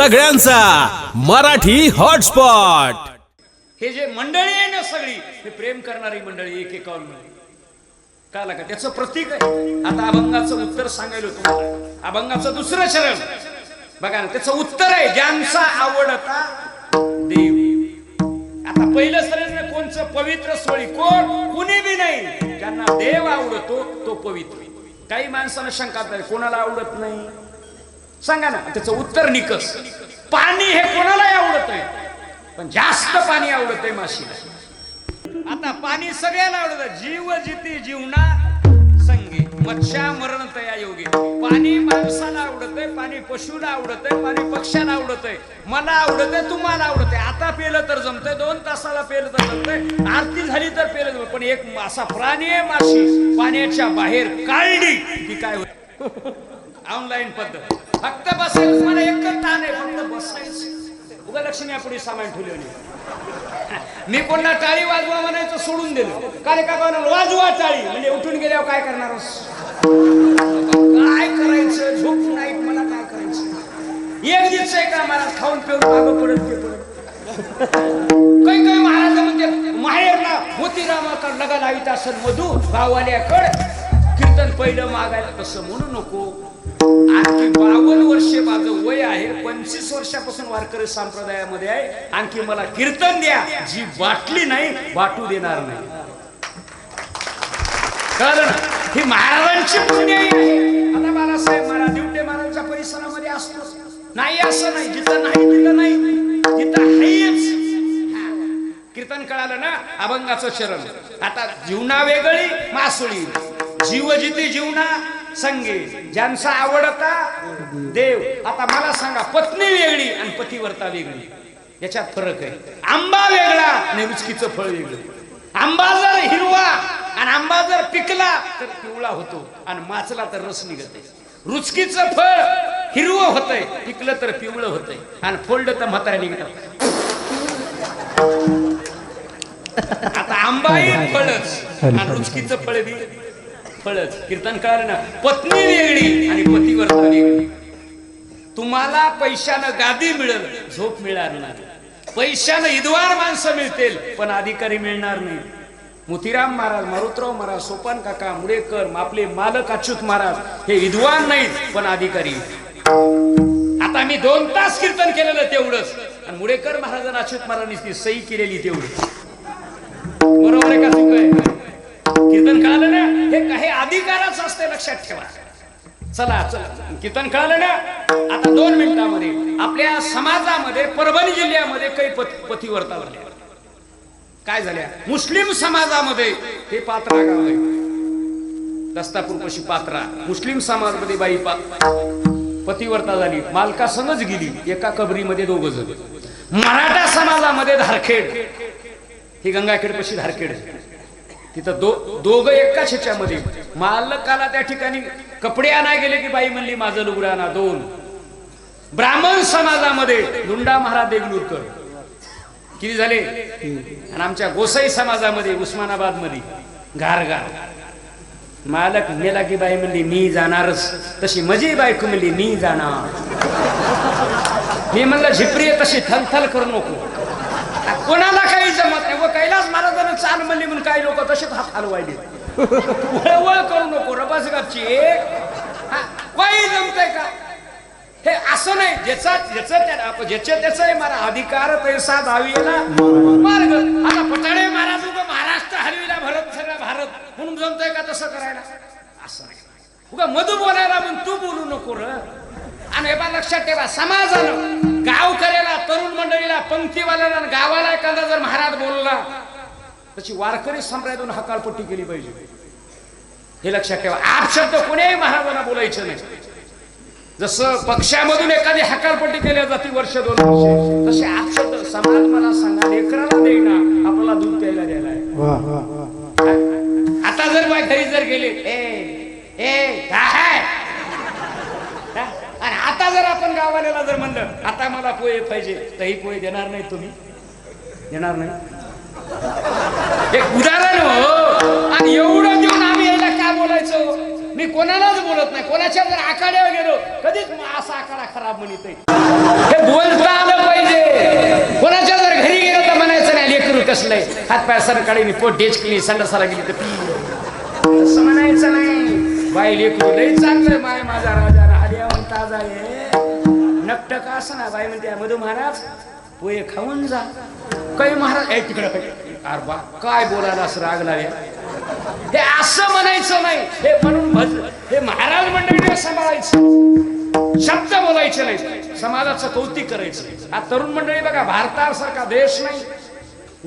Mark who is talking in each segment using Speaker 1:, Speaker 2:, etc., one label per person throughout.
Speaker 1: सगळ्यांचा मराठी हॉटस्पॉट.
Speaker 2: हे जे मंडळी आहे ना सगळी हे प्रेम करणारी मंडळी एक एकावर मंडळी कळलं का त्याचं प्रतीक आहे. आता अभंगाचं उत्तर सांगायला तुम्हाला अभंगाचं दुसरं शरण बघा ना त्याचं उत्तर आहे ज्यांचा आवडता देव. आता पहिलं शरण कोणचं? पवित्र सोळी. कोण? कुणी बी नाही. ज्यांना देव आवडतो तो पवित्र. काही माणसानं शंका नाही कोणाला आवडत नाही? सांगा ना त्याचं उत्तर निकस पाणी हे कोणालाही आवडत आहे पण जास्त पाणी आवडत आहे माशीला. आता पाणी सगळ्याला आवडत. जीव जिती जीवना संगे. मच्छा मरण तया योगी. पाणी माणसाला आवडत आहे पाणी पशुला आवडत आहे पाणी पक्ष्याला आवडत आहे मला आवडत आहे तुम्हाला आवडत आहे आता पेलं तर जमतंय दोन तासाला पेलं तर जमतंय. आरती झाली तर पेलं जमत पण एक असा प्राणी आहे माशी पाण्याच्या बाहेर काढली की काय होत? ऑनलाईन पद्धत. फक्त बसायचं. मला एकच ताण आहे फक्त बसायचं. उगा लक्ष्मी यापुढे सामान ठेवले मी कोणला टाळी वाजवा म्हणायचं सोडून दिलं. काय का कोणाला वाजवा टाळी. म्हणजे उठून गेल्यावर काय करणार काय करायचं? झोप नाही मला काय करायचं? एक दिवस आहे का मला खाऊन पिऊन मागं पडत ते पडत. काही काही महाराज म्हणजे माहेरला मोतीरामाकड लगा लावित असेल मधू भाववाल्याकड. पहिलं मागायला तसं म्हणू नको. आणखी बावन्न वर्षे माझं वय आहे पंचवीस वर्षापासून वारकरी संप्रदायामध्ये आहे. आणखी मला कीर्तन द्या. जी वाटली नाही वाटू देणार नाही. कारण ही महाराजांची पुण्याई आहे. आता बाळासाहेब महाराज दिवटे महाराजांच्या परिसरामध्ये असतो. नाही असं नाही जिथं नाही तिथं नाही. जिथं आहेच कीर्तन कळालं ना? अभंगाचं शरण. आता जीवना वेगळी मासुळी. जीव जिथे जीवना संगे. ज्यांचा आवडता देव. आता मला सांगा पत्नी वेगळी आणि पतिवर्ता वेगळी. याच्यात फरक आहे. आंबा वेगळा आणि उचकीचं फळ वेगळं. आंबा जर हिरवा आणि आंबा जर पिकला तर पिवळा होतो आणि माचला तर रस निघत रुचकीचं फळ हिरवं होतंय पिकलं तर पिवळं होतंय. आणि फोल्ड तर म्हातारा निघत आता आंबाही फळच आणि रुचकीचं फळ बी फळच कीर्तन ना पत्नी वेगळी आणि पतीवर वेगळी. तुम्हाला पैशानं गादी मिळेल झोप मिळणार नाही. पैशानं इदवार माणसं मिळतील पण अधिकारी मिळणार नाही. मोतीराम महाराज मारुतराव महाराज सोपान काका मुडेकर आपले मालक अच्युत महाराज हे विद्वान नाहीत पण अधिकारी. आता मी दोन तास कीर्तन केलेलं तेवढंच. आणि मुडेकर महाराजांना अच्युत महाराजांनी ती सही केलेली तेवढी. लक्षात ठेवा. चला चला. कीर्तन कळालं ना? आता दोन मिनिटांमध्ये आपल्या समाजामध्ये परभणी जिल्ह्यामध्ये काही पती पतिवर्ता झाल्या काय झाल्या? मुस्लिम समाजामध्ये हे पात्र गाव दस्तापूर पशी पात्रा. मुस्लिम समाजामध्ये बाई पतिवर्ता झाली. मालका समज गेली. एका कबरीमध्ये दोघ जण. मराठा समाजामध्ये धारखेड. ही गंगाखेड पशी धारखेड तिथं दो दोघं एकाच ह्याच्यामध्ये. मालकाला त्या ठिकाणी कपडे आणाय गेले की बाई म्हणली माझं लुगडं आणा दोन. ब्राह्मण समाजामध्ये धुंडा महाराज देगलूरकर. किती झाले? आणि आमच्या गोसाई समाजामध्ये उस्मानाबादमध्ये घार मालक मेला की बाई म्हणली मी जाणारच. तशी मजी बायको म्हणली मी जाणार. मी म्हणलं झिपरी तशी थलथल करू नको. कोणाला काही जमत नाही. व कैलास महाराजांना चाल म्हणली म्हणून काही लोक तसेच हात हलवायले वळवळ करू नको रबास गपची काही का? हे असं नाही ज्याचा ज्याचं त्या ज्याचे त्याचं मला अधिकार पैसा दहावीला मार्ग आता पटाडे महाराज महाराष्ट्र हरविला भरत सगळा भारत. म्हणून जमतोय का तसं करायला? असं नाही. उगा मधू बोलायला म्हणून तू बोलू नको र. आणि हे बा लक्षात ठेवा समाजानं गावकऱ्याला तरुण मंडळीला पंक्तीवाल्याला गावाला एखादा जर महाराज बोलला तशी वारकरी संप्रदायातून हकालपट्टी केली पाहिजे. हे लक्षात ठेवा. आप शब्द कोण्याही महाराजांना बोलायचं नाही. जसं पक्षामधून एखादी हकालपट्टी केल्या जाते वर्ष दोन वर्ष. तसे आप शब्द समाज मला सांगा लेकराला देईना आपल्याला दूध प्यायला द्यायला
Speaker 3: वा
Speaker 2: आता जर बाय घरी जर गेले ए ए काय आहे? आणि आता जर आपण गावाल्याला जर म्हणलं आता मला पोहे पाहिजे तर ही पोहे देणार नाही तुम्ही. देणार नाही? एक उदाहरण हो. आणि एवढं देऊन आम्ही यायला का बोलायचो? मी कोणालाच बोलत नाही. कोणाच्या जर आखाड्यावर गेलो कधीच मग असा आखाडा खराब म्हणत हे बोलता आलं पाहिजे. कोणाच्या जर घरी गेलो तर म्हणायचं नाही लेकरू कसलंय हात पाय सरकाळी पोट डेचकली संडासाला गेली तर पी. असं म्हणायचं नाही. बाई लेकरू लई चांगलं माय माझा राजा राहड्या ताजा आहे. नकटक असं ना बाई म्हणते मधू महाराज पोहे खाऊन जा. काही महाराज ए तिकडे. अरे बा काय बोलायला असं राग लावे हे असं म्हणायचं नाही. हे म्हणून भज हे महाराज मंडळीने सांभाळायचं. शब्द बोलायचे नाही समाजाचं कौतिक करायचं. हा तरुण मंडळी बघा भारतासारखा देश नाही.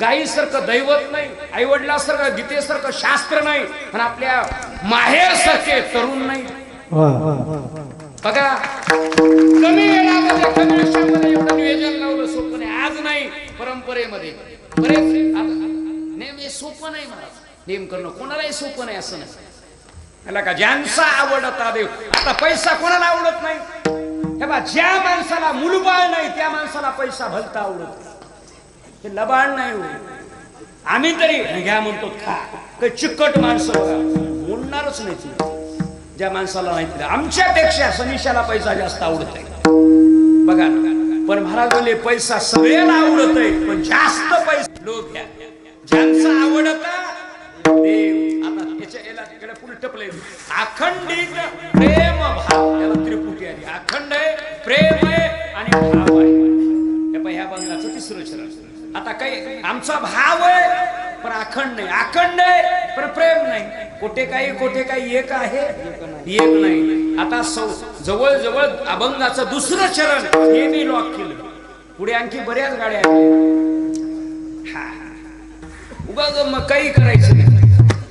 Speaker 2: गायीसारखं दैवत नाही. आई वडिलासारखं गीतेसारखं शास्त्र नाही. आणि आपल्या माहेरसारखे तरुण नाही. बघा कमी वेळामध्ये कमी वर्षामध्ये एवढं नियोजन लावलं सोपं आज नाही परंपरेमध्ये. बरेच आता- सोपं नाही मला नेम करणं कोणालाही सोपं नाही असं नाही. त्याला का ज्यांचा आवडता देव आता पैसा कोणाला आवडत नाही? हे बा ज्या माणसाला मुलबाळ नाही त्या माणसाला पैसा भलता आवडत हे लबाळ नाही आम्ही तरी घ्या म्हणतो खा. काही चिकट माणसं बोलणारच नाही तुम्ही ज्या माणसाला नाही. दिलं आमच्यापेक्षा सनिशाला पैसा जास्त आवडत आहे बघा पण महाराज बोलले पैसा सगळ्याला आवडत आहे पण जास्त पैसा लोक घ्या. ज्यांचा आवडता देव आता त्याच्या याला तिकडे पुढे टपले अखंडित प्रेम भाव. याला त्रिपुटी आली अखंड आहे प्रेम आहे आणि भाव आहे. हे पाह्य, ह्या बंगलाचं तिसरं चरण. आता काही आमचा भाव आहे पण अखंड नाही. अखंड आहे पण प्रेम नाही. कोठे काही कोठे काही एक आहे एक नाही. आता सौ जवळ जवळ अभंगाचं दुसरं चरण हे मी लॉक केलं. पुढे आणखी बऱ्याच गाड्या आहेत. हा. उगा मग काही करायचं नाही.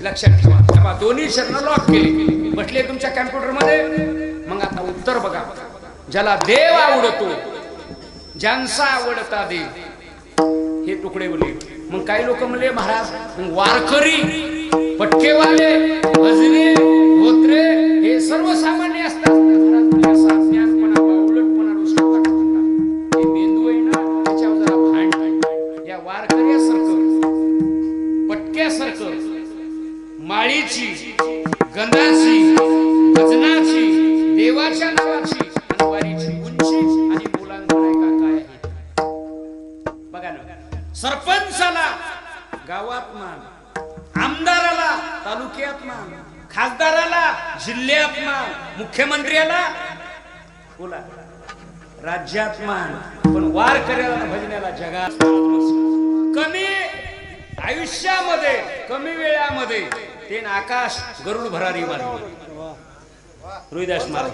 Speaker 2: लक्षात ठेवा. तेव्हा दोन्ही शरण लॉक केले. म्हटले तुमच्या कॅम्प्युटरमध्ये मग आता उत्तर बघा. ज्याला देव आवडतो ज्यांचा आवडता देव. हे तुकडे बोलले. मग काही लोक म्हणले महाराज मग वारकरी पटकेवाले भजने धोत्रे हे सर्वसामान्य मुख्य अपमान खासदाराला जिल्हे अपमान मुख्यमंत्र्याला. बोला राज्यात मान पण वार करायला भजण्याला जगात कमी आयुष्यामध्ये कमी वेळामध्ये ते आकाश गरुड भरारी मारली. रोहिदास महाराज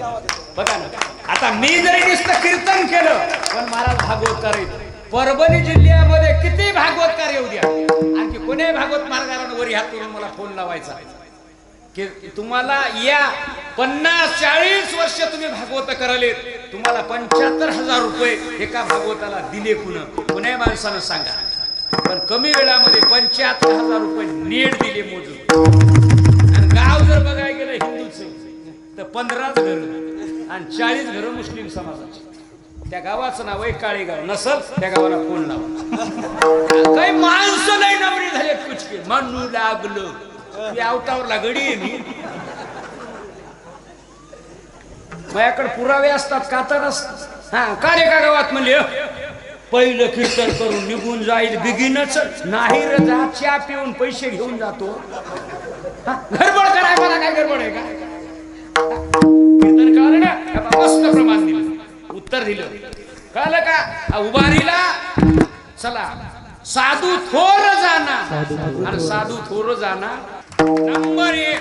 Speaker 2: बघा ना. आता मी जरी नुसतं कीर्तन केलं पण महाराज भागवतकार आहेत परभणी जिल्ह्यामध्ये किती भागवतकार येऊ द्या. कोणी भागवत मार्गावर वर हात करून मला फोन लावायचा. की तुम्हाला या पन्नास चाळीस वर्ष तुम्ही भागवत कराले तुम्हाला पंच्याहत्तर हजार रुपये एका भागवताला दिले कुणा पुण्या माणसानं सांगा. पण कमी वेळामध्ये पंच्याहत्तर हजार रुपये नीट दिले मोजून. आणि गाव जर बघायला गेलं हिंदूच तर पंधराच घर आणि चाळीस घर मुस्लिम समाजाचे. त्या गावाचं नाव आहे काळे गाव नसल त्या गावाला फोन लावा काही माणसं नाही नवरी झाले कुचके म्हणू लागलं. मी आवतावरला गडी आहे मी. माझ्याकडे पुरावे असतात का तर असतात. हा का रे का गावात म्हणले पहिलं कीर्तन करून निघून जाईल बिगिनच. नाही र चहा पिऊन पैसे घेऊन जातो. गडबड कराय मला काय गडबड आहे का? कीर्तन कळलं ना मस्त प्रमाण दिलं. उत्तर दिलं. कळलं का? उभारीला. चला. साधू थोर जाना. आणि साधू थोर जाना. नंबर एक.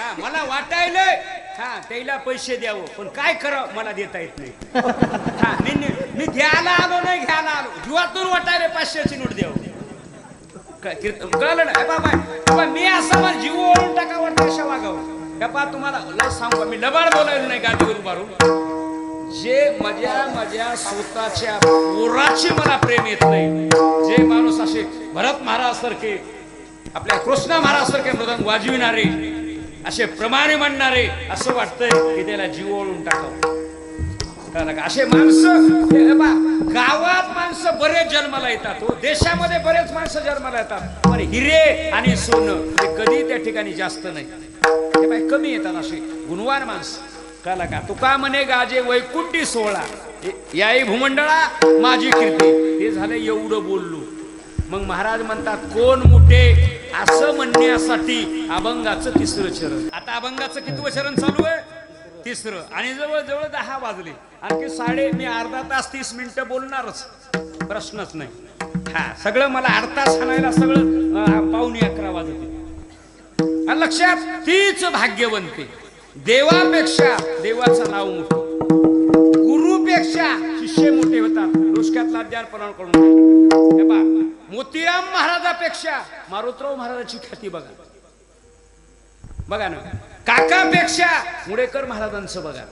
Speaker 2: हा मला वाटायलंय. हा त्याला पैसे द्यावं पण काय करावं मला देता येत नाही. हा मी मी- घ्यायला आलो नाही घ्यायला आलो. जीवातून वाटायला पाचशेची नोट द्यावं. कळलं ना? बाबा बाबा, मी असं मला जीव ओळून टाका वाटतं अशा वागावं पा तुम्हाला सांगू मी लबाड बोलायला नाही गाडीवर उभारून. जे मजा मजा स्वतःच्या पोराचे मला प्रेम येत नाही. जे माणूस असे भरत महाराज सारखे आपल्या कृष्ण महाराज सारखे मृदंग वाजविणारे असे प्रमाणे म्हणणारे असं वाटतंय की त्याला जीव ओळून टाकावं. असे माणसं गावात माणसं बरेच जन्माला येतात हो. देशामध्ये बरेच माणसं जन्माला येतात. पण हिरे आणि सोनं हे कधी त्या ठिकाणी जास्त नाही. बाय कमी येतात असे गुणवान माणसं. कळलं का? तुका म्हणे गाजे वैकुंठी सोहळा. याई भूमंडळा माझी कीर्ती. हे झालं एवढं बोललो. मग महाराज म्हणतात कोण मोठे? असं म्हणण्यासाठी अभंगाचं तिसरं चरण. आता अभंगाचं कितवं चरण चालू आहे? तिसरं. आणि जवळ जवळ दहा वाजले. आणखी साडे मी अर्धा तास तीस मिनिटं बोलणारच. प्रश्नच नाही. हा सगळं मला अर्धा तास आणायला सगळं अं, पावणे अकरा वाजते आणि लक्षात तीच भाग्यवंते देवापेक्षा देवाचं नाव मोठं. गुरुपेक्षा शिष्य मोठे होतात. डोसक्यातला अध्यापना करून मोतीराम महाराजापेक्षा मारुतराव महाराजाची ख्याती बघा. बघा ना काकापेक्षा मुडेकर महाराजांचं बघा.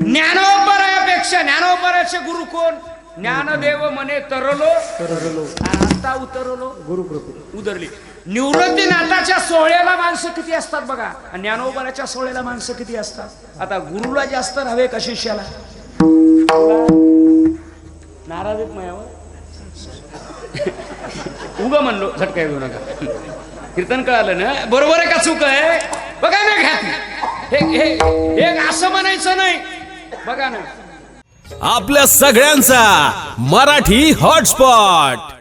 Speaker 2: ज्ञानोबरायापेक्षा ज्ञानोबराचे गुरु कोण? ज्ञानदेव म्हणे तरलो.
Speaker 3: तरलो.
Speaker 2: आता उतरलो.
Speaker 3: गुरुकृपे.
Speaker 2: उदरली निवृत्तीनाथाच्या सोहळ्याला माणसं किती असतात बघा. आणि ज्ञानोबराच्या सोहळ्याला माणसं किती असतात. आता गुरुला जास्त हवे का शिष्याला नाराज आहेत मायावर. उग म्हणलो झटका येऊ नका. कीर्तन कळालं ना? बरोबर आहे का चूक आहे? बघा ना घात हे हे हे असं म्हणायचं नाही. बघा ना.
Speaker 1: आपल्या सगळ्यांचा मराठी हॉटस्पॉट.